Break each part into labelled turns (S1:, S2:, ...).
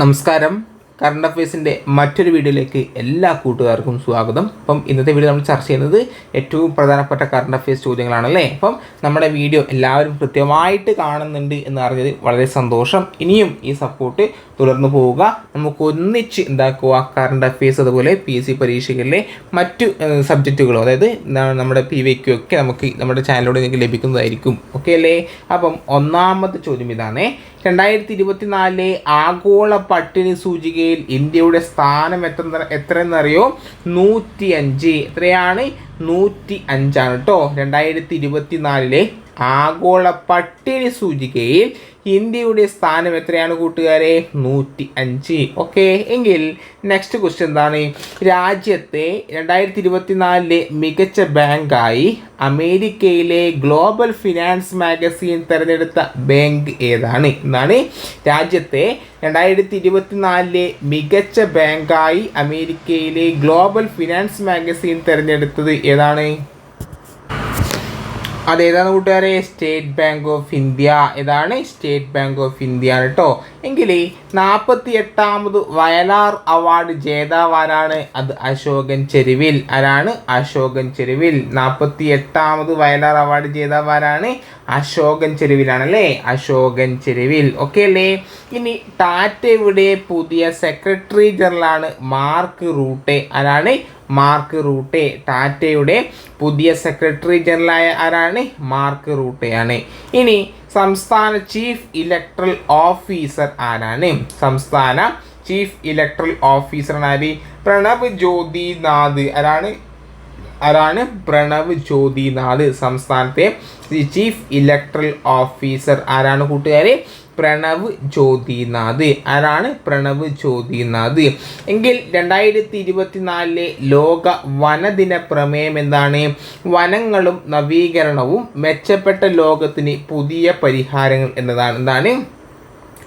S1: നമസ്കാരം. കറണ്ട് അഫയേഴ്സിന്റെ മറ്റൊരു വീഡിയോയിലേക്ക് എല്ലാ കൂട്ടുകാർക്കും സ്വാഗതം. അപ്പം ഇന്നത്തെ വീഡിയോ നമ്മൾ ചർച്ച ചെയ്യുന്നത് ഏറ്റവും പ്രധാനപ്പെട്ട കറണ്ട് അഫയേഴ്സ് ചോദ്യങ്ങളാണല്ലേ? അപ്പം നമ്മുടെ വീഡിയോ എല്ലാവരും കൃത്യമായിട്ട് കാണുന്നുണ്ട് എന്ന് അറിഞ്ഞത് വളരെ സന്തോഷം. ഇനിയും ഈ സപ്പോർട്ട് തുടർന്നു പോവുക. നമുക്ക് ഒന്നിച്ച് എന്താക്കുക? കറണ്ട് അഫയേഴ്സ് അതുപോലെ പി എസ് സി പരീക്ഷകളിലെ മറ്റു സബ്ജക്റ്റുകളോ അതായത് നമ്മുടെ പി വി ഒക്കെ നമുക്ക് നമ്മുടെ ചാനലിലൂടെ നിങ്ങൾക്ക് ലഭിക്കുന്നതായിരിക്കും. ഓക്കെ അല്ലേ? അപ്പം ഒന്നാമത്തെ ചോദ്യം ഇതാണ്. രണ്ടായിരത്തി ഇരുപത്തിനാലിലെ ആഗോള പട്ടിണി സൂചികയിൽ ഇന്ത്യയുടെ സ്ഥാനം എത്ര എത്രയെന്നറിയോ? നൂറ്റി അഞ്ച് എത്രയാണ്? നൂറ്റി അഞ്ചാണ് കേട്ടോ രണ്ടായിരത്തി ഇരുപത്തിനാലിലെ ആഗോള പട്ടിണി സൂചികയിൽ ഇന്ത്യയുടെ സ്ഥാനം എത്രയാണ് കൂട്ടുകാരെ? നൂറ്റി അഞ്ച് ഓക്കെ എങ്കിൽ നെക്സ്റ്റ് ക്വസ്റ്റ്യൻ എന്താണ്? രാജ്യത്തെ രണ്ടായിരത്തി ഇരുപത്തിനാലിലെ മികച്ച ബാങ്കായി അമേരിക്കയിലെ ഗ്ലോബൽ ഫിനാൻസ് മാഗസീൻ തിരഞ്ഞെടുത്ത ബാങ്ക് ഏതാണ്? എന്നാണ് രാജ്യത്തെ രണ്ടായിരത്തി ഇരുപത്തിനാലിലെ മികച്ച ബാങ്കായി അമേരിക്കയിലെ ഗ്ലോബൽ ഫിനാൻസ് മാഗസീൻ തിരഞ്ഞെടുത്തത് ഏതാണ്? അതേതാണ് കൂട്ടുകാരെ? സ്റ്റേറ്റ് ബാങ്ക് ഓഫ് ഇന്ത്യ ഇതാണ് സ്റ്റേറ്റ് ബാങ്ക് ഓഫ് ഇന്ത്യ കേട്ടോ എങ്കിൽ നാൽപ്പത്തി എട്ടാമത് വയലാർ അവാർഡ് ജേതാവാരാണ് അത് അശോകൻ ചെരുവിൽ. ആരാണ്? അശോകൻ ചെരുവിൽ. നാൽപ്പത്തി എട്ടാമത് വയലാർ അവാർഡ് ജേതാവാരാണ് അശോകൻ ചെരുവിലാണല്ലേ? അശോകൻ ചെരുവിൽ. ഓക്കെ അല്ലേ? ഇനി ടാറ്റയുടെ പുതിയ സെക്രട്ടറി ജനറലാണ് മാർക്ക് റൂട്ടെ. ആരാണ്? Mark Rutte. ടാറ്റയുടെ പുതിയ സെക്രട്ടറി ജനറലായ ആരാണ്? മാർക്ക് റൂട്ടെയാണ്. ഇനി സംസ്ഥാന ചീഫ് ഇലക്ട്രൽ ഓഫീസർ ആരാണ്? സംസ്ഥാന ചീഫ് ഇലക്ട്രൽ ഓഫീസർ ആര് പ്രണവ് ജ്യോതിനാഥ്. ആരാണ്? ആരാണ്? പ്രണവ് ജ്യോതിനാഥ്. സംസ്ഥാനത്തെ ചീഫ് ഇലക്ട്രൽ ഓഫീസർ ആരാണ് കൂട്ടുകാരെ? പ്രണവ് ജ്യോതിനാഥ് ആരാണ് പ്രണവ് ജ്യോതിനാഥ് എങ്കിൽ രണ്ടായിരത്തി ഇരുപത്തിനാലിലെ ലോക വനദിന പ്രമേയം എന്താണ്? വനങ്ങളും നവീകരണവും മെച്ചപ്പെട്ട ലോകത്തിന് പുതിയ പരിഹാരങ്ങൾ എന്നതാണ്. എന്താണ്?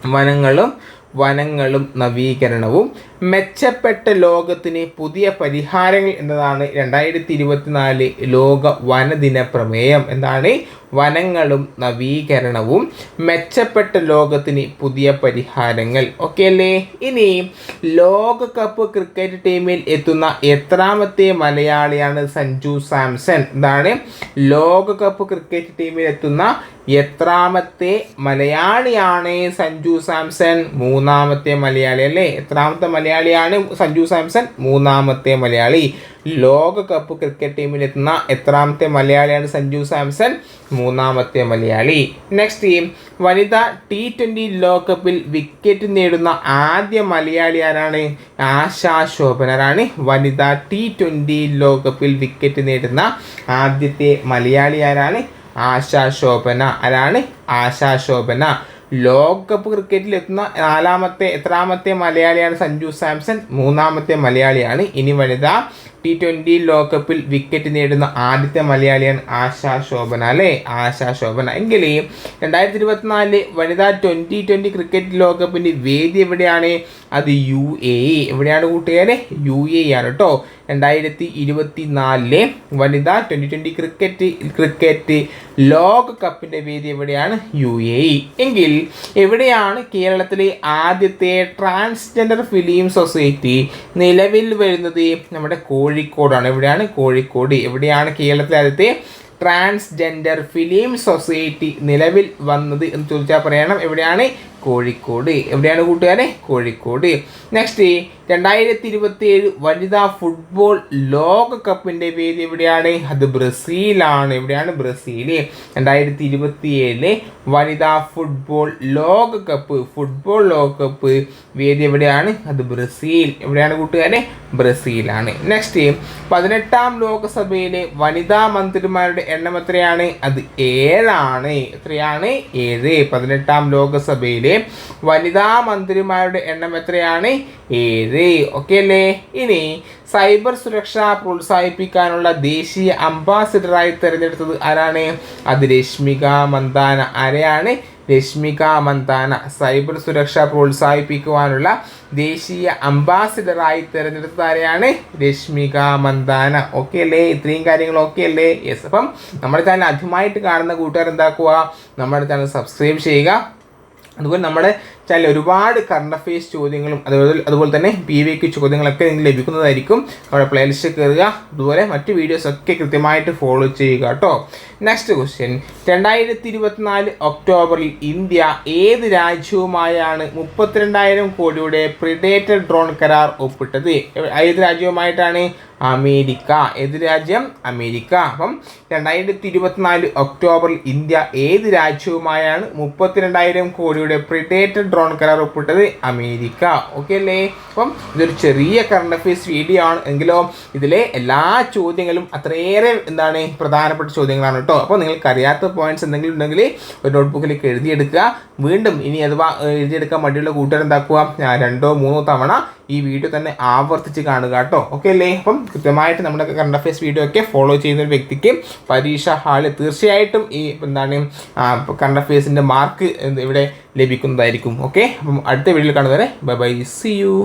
S1: വനങ്ങളും വനങ്ങളും നവീകരണവും മെച്ചപ്പെട്ട ലോകത്തിന് പുതിയ പരിഹാരങ്ങൾ എന്നതാണ് രണ്ടായിരത്തി ഇരുപത്തിനാല് ലോക വനദിന പ്രമേയം. എന്താണ്? വനങ്ങളും നവീകരണവും മെച്ചപ്പെട്ട ലോകത്തിന് പുതിയ പരിഹാരങ്ങൾ. ഓക്കെ അല്ലേ? ഇനി ലോകകപ്പ് ക്രിക്കറ്റ് ടീമിൽ എത്തുന്ന എത്രാമത്തെ മലയാളിയാണ് സഞ്ജു സാംസൺ. എന്താണ്? ലോകകപ്പ് ക്രിക്കറ്റ് ടീമിൽ എത്തുന്ന എത്രാമത്തെ മലയാളിയാണ് സഞ്ജു സാംസൺ. മൂന്നാമത്തെ മലയാളി അല്ലേ? എത്രാമത്തെ മലയാളിയാണ് സഞ്ജു സാംസൺ. മൂന്നാമത്തെ മലയാളി. ലോകകപ്പ് ക്രിക്കറ്റ് ടീമിലെത്തുന്ന എത്രാമത്തെ മലയാളിയാണ് സഞ്ജു സാംസൺ. മൂന്നാമത്തെ മലയാളി. നെക്സ്റ്റ് ടീം വനിതാ ടി ട്വന്റി ലോകകപ്പിൽ വിക്കറ്റ് നേടുന്ന ആദ്യ മലയാളി ആരാണ്? ആശാ ശോഭനരാണ് വനിതാ ടി ട്വന്റി ലോകകപ്പിൽ വിക്കറ്റ് നേടുന്ന ആദ്യത്തെ മലയാളി ആരാണ്? ആശാ ശോഭന ആരാണ്? ആശാ ശോഭന. ലോകകപ്പ് ക്രിക്കറ്റിൽ എത്തുന്ന നാലാമത്തെ എത്രാമത്തെ മലയാളിയാണ് സഞ്ജു സാംസൺ. മൂന്നാമത്തെ മലയാളിയാണ് ഇനി വനിതാ ടി ട്വന്റി ലോകകപ്പിൽ വിക്കറ്റ് നേടുന്ന ആദ്യത്തെ മലയാളിയാണ് ആശാ ശോഭന അല്ലേ? ആശാ ശോഭന. എങ്കിൽ രണ്ടായിരത്തി ഇരുപത്തിനാലിലെ വനിതാ ട്വന്റി ട്വന്റി ക്രിക്കറ്റ് ലോകകപ്പിന്റെ വേദി എവിടെയാണ്? അത് യു എ ഇ എവിടെയാണ് കൂട്ടുകാരെ? യു എ ആണ് കേട്ടോ. രണ്ടായിരത്തി ഇരുപത്തി നാലിലെ വനിതാ ട്വന്റി ട്വന്റി ക്രിക്കറ്റ് ക്രിക്കറ്റ് ലോകകപ്പിന്റെ വേദി എവിടെയാണ്? യു എ ഇ എങ്കിൽ എവിടെയാണ് കേരളത്തിലെ ആദ്യത്തെ ട്രാൻസ്ജെൻഡർ ഫിലിം സൊസൈറ്റി നിലവിൽ വരുന്നത്? നമ്മുടെ കോഴിക്കോടാണ്. എവിടെയാണ്? കോഴിക്കോട്. എവിടെയാണ് കേരളത്തിലെ ആദ്യത്തെ ട്രാൻസ്ജെൻഡർ ഫിലിം സൊസൈറ്റി നിലവിൽ വന്നത് എന്ന് ചോദിച്ചാൽ പറയണം. എവിടെയാണ്? കോഴിക്കോട്. എവിടെയാണ് കൂട്ടുകാരെ? കോഴിക്കോട്. നെക്സ്റ്റ് രണ്ടായിരത്തി ഇരുപത്തി ഏഴ് വനിതാ ഫുട്ബോൾ ലോകകപ്പിന്റെ പേര് എവിടെയാണ്? അത് ബ്രസീലാണ്. എവിടെയാണ്? ബ്രസീൽ രണ്ടായിരത്തി ഇരുപത്തി ഏഴിലെ വനിതാ ഫുട്ബോൾ ലോകകപ്പ് ഫുട്ബോൾ ലോകകപ്പ് വേദി എവിടെയാണ്? അത് ബ്രസീൽ. എവിടെയാണ് കൂട്ടുകാരെ? ബ്രസീലാണ്. നെക്സ്റ്റ് പതിനെട്ടാം ലോകസഭയിലെ വനിതാ മന്ത്രിമാരുടെ എണ്ണം എത്രയാണ്? അത് ഏഴാണ്. എത്രയാണ്? ഏഴ്. പതിനെട്ടാം ലോകസഭയിലെ വനിതാ മന്ത്രിമാരുടെ എണ്ണം എത്രയാണ്? ഏഴ്. ഓക്കെ അല്ലേ? ഇനി സൈബർ സുരക്ഷ പ്രോത്സാഹിപ്പിക്കാനുള്ള ദേശീയ അംബാസിഡറായി തിരഞ്ഞെടുത്തത് ആരാണ്? അത് രശ്മിക മന്ദാന. ആരെയാണ്? രശ്മിക മന്ദാന. സൈബർ സുരക്ഷ പ്രോത്സാഹിപ്പിക്കുവാനുള്ള ദേശീയ അംബാസിഡറായി തിരഞ്ഞെടുത്തത് ആരെയാണ്? രശ്മിക മന്ദാന. ഓക്കെ അല്ലേ? ഇത്രയും കാര്യങ്ങൾ ഓക്കെ അല്ലേ? യെസ്. അപ്പം നമ്മുടെ ചാനൽ ആദ്യമായിട്ട് കാണുന്ന കൂട്ടുകാർ എന്താക്കുക നമ്മുടെ ചാനൽ സബ്സ്ക്രൈബ് ചെയ്യുക. അതുപോലെ നമ്മുടെ ചാനൽ ഒരുപാട് കറണ്ട് അഫയേഴ്സ് ചോദ്യങ്ങളും അതുപോലെ അതുപോലെ തന്നെ പി വി ക്യു ചോദ്യങ്ങളൊക്കെ നിങ്ങൾക്ക് ലഭിക്കുന്നതായിരിക്കും. നമ്മുടെ പ്ലേലിസ്റ്റ് കയറുക. അതുപോലെ മറ്റ് വീഡിയോസ് ഒക്കെ കൃത്യമായിട്ട് ഫോളോ ചെയ്യുക കേട്ടോ. നെക്സ്റ്റ് ക്വസ്റ്റ്യൻ രണ്ടായിരത്തി ഇരുപത്തിനാല് ഒക്ടോബറിൽ ഇന്ത്യ ഏത് രാജ്യവുമായാണ് മുപ്പത്തിരണ്ടായിരം കോടിയുടെ പ്രിഡേറ്റർ ഡ്രോൺ കരാർ ഒപ്പിട്ടത്? ഏത് രാജ്യവുമായിട്ടാണ്? അമേരിക്ക. ഏത് രാജ്യം? അമേരിക്ക. അപ്പം രണ്ടായിരത്തി ഇരുപത്തിനാല് ഒക്ടോബറിൽ ഇന്ത്യ ഏത് രാജ്യവുമായാണ് മുപ്പത്തിരണ്ടായിരം കോടിയുടെ പ്രിഡേറ്റർ ഡ്രോൺ കരാർ ഒപ്പിട്ടത് അമേരിക്ക. ഓക്കെ അല്ലേ? അപ്പം ഇതൊരു ചെറിയ കറണ്ട് അഫയേഴ്സ് വീഡിയോ ആണ്. എങ്കിലും ഇതിലെ എല്ലാ ചോദ്യങ്ങളും അത്രയേറെ എന്താണ് പ്രധാനപ്പെട്ട ചോദ്യങ്ങളാണ് കേട്ടോ. അപ്പോൾ നിങ്ങൾക്ക് അറിയാത്ത പോയിന്റ്സ് എന്തെങ്കിലും ഉണ്ടെങ്കിൽ ഒരു നോട്ട്ബുക്കിലേക്ക് എഴുതിയെടുക്കുക. വീണ്ടും ഇനി അഥവാ എഴുതിയെടുക്കാൻ മടിയുള്ള കൂട്ടുകാരെന്താക്കുക? രണ്ടോ മൂന്നോ തവണ ഈ വീഡിയോ തന്നെ ആവർത്തിച്ച് കാണുക കേട്ടോ. ഓക്കെ അല്ലേ? അപ്പം കൃത്യമായിട്ട് നമ്മുടെ കറണ്ട് അഫയേഴ്സ് വീഡിയോ ഒക്കെ ഫോളോ ചെയ്യുന്ന ഒരു വ്യക്തിക്ക് പരീക്ഷ ഹാളിൽ തീർച്ചയായിട്ടും ഈ എന്താണ് കറണ്ട് അഫയേഴ്സിന്റെ മാർക്ക് ഇവിടെ ലഭിക്കുന്നതായിരിക്കും. ഓക്കെ അപ്പം അടുത്ത വീഡിയോയിൽ കാണുന്നവരെ ബൈ ബൈ സി യു